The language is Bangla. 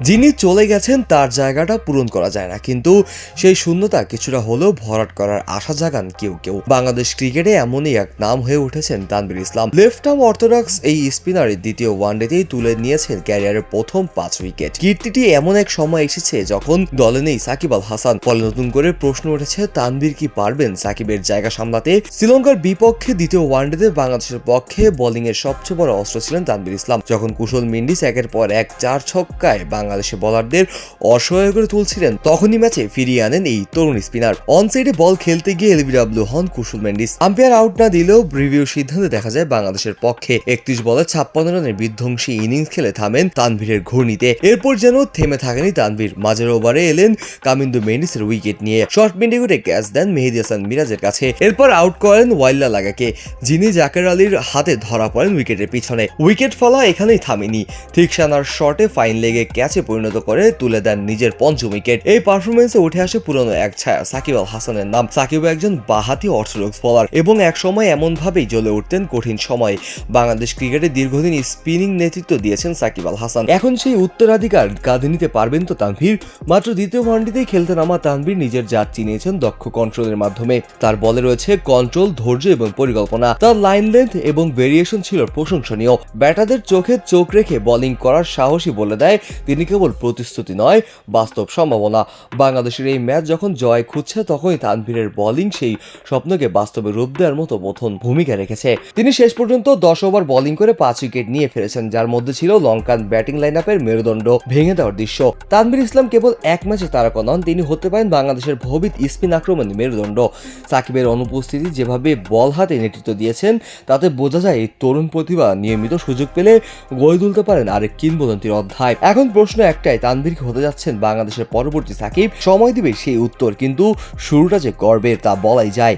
যিনি চলে গেছেন, তার জায়গাটা পূরণ করা যায় না। কিন্তু সেই শূন্যতা কিছুটা হলেও ভরাট করার আশা জাগান কেউ কেউ। বাংলাদেশ ক্রিকেটে এমনই এক নাম হয়ে উঠেছেন Tanvir Islam. Left arm orthodox এই স্পিনারের দ্বিতীয় ওয়ানডেতেই তুলে নিয়েছেন ক্যারিয়ারের প্রথম পাঁচ উইকেট। কীর্তিটি এমন এক সময় এসেছে যখন দলে নেই সাকিব আল হাসান। ফলে নতুন করে প্রশ্ন উঠেছে, তানভীর কি পারবেন সাকিবের জায়গা সামলাতে? শ্রীলঙ্কার বিপক্ষে দ্বিতীয় ওয়ানডেতে বাংলাদেশের পক্ষে বোলিং এর সবচেয়ে বড় অস্ত্র ছিলেন তানভীর ইসলাম। যখন কুশল মিন্ডিস একের পর এক চার ছক্কায় বাংলাদেশের বোলারদের অসহায় করে তুলছিলেন। তখনই ম্যাচে ফিরিয়ে আনেন এই তরুণ স্পিনার অন সাইডে বল খেলতে গিয়ে এলবিডব্লিউ হন কুশল মেন্ডিস। আম্পায়ার আউট না দিলেও রিভিউ সিদ্ধান্তে দেখা যায় বাংলাদেশের পক্ষে। একত্রিশ বলে ছাপ্পান্ন রানের বিধ্বংসী ইনিংস খেলে থামেন তানভীরের ঘূর্ণিতে। এরপর যেন থেমে থাকেনি তানভীর। মাঝের ওভারে এলেন কামিন্দু মেন্ডিসের উইকেট নিয়ে। শর্ট করে ক্যাচ দেন মেহেদি হাসান মিরাজের কাছে। এরপর আউট করেন ওয়াইল্লা লাগাকে, যিনি জাকের আলীর হাতে ধরা পড়েন উইকেটের পিছনে। উইকেট ফলা এখানেই থামেনি। ঠিক সানার শটে ফাইন লেগে ক্যাচে পরিণত করে তুলে দেন নিজের পঞ্চম উইকেট। এই পারফরমেন্সে উঠে আসে পুরনো এক ছায়া, সাকিব আল হাসানের নাম। সাকিব একজন বাহাতি অর্থোডক্স বলার এবং এক সময় এমন ভাবেই জ্বলে উঠতেন কঠিন সময়। বাংলাদেশ ক্রিকেটে দীর্ঘদিন স্পিনিং নেতৃত্ব দিয়েছেন সাকিব আল হাসান। এখন সেই উত্তরাধিকার কাঁধে নিতে পারবেন তো তানভীর। মাত্র দ্বিতীয় ওয়ানডেতেই খেলতে নামা তানভীর নিজের জাত চিনিয়েছেন দক্ষ কন্ট্রোলের মাধ্যমে। তার বলে রয়েছে কন্ট্রোল ধৈর্য এবং পরিকল্পনা। তার লাইন লেন্থ এবং ভেরিয়েশন ছিল প্রশংসনীয়। ব্যাটারদের চোখে চোখ রেখে বোলিং করার সাহসী বলে দেয় তিনি কেবল প্রতিশ্রুতি নয়, বাস্তব সম্ভাবনা। বাংলাদেশের এই ম্যাচ যখন জয় খুঁজছে, তখনই তানভীরের বোলিং সেই স্বপ্নকে বাস্তবে রূপ দেওয়ার মতো প্রথম ভূমিকা রেখেছে। তিনি শেষ পর্যন্ত দশ ওভার বোলিং করে পাঁচ উইকেট নিয়ে ফেলেছেন, যার মধ্যে ছিল লঙ্কান ব্যাটিং লাইন আপের মেরুদণ্ড, ভেঙে দেওয়ার দৃশ্য। তানভীর ইসলাম কেবল এক ম্যাচে তারকা নন, তিনি হতে পারেন বাংলাদেশের ভবিত স্পিন আক্রমণে মেরুদণ্ড। সাকিবের অনুপস্থিতি যেভাবে বল হাতে নেতৃত্ব দিয়েছেন, তাতে বোঝা যায় এই তরুণ প্রতিভা নিয়মিত সুযোগ পেলে গড়ে তুলতে পারেন আরেক কিংবদন্তির অধ্যায়। এখন প্রশ্ন একটাই তানভীর কি হতে যাচ্ছেন বাংলাদেশের পরবর্তী সাকিব। সময় দিবে সেই উত্তর, কিন্তু শুরুটা যে গর্বের তা বলাই যায়।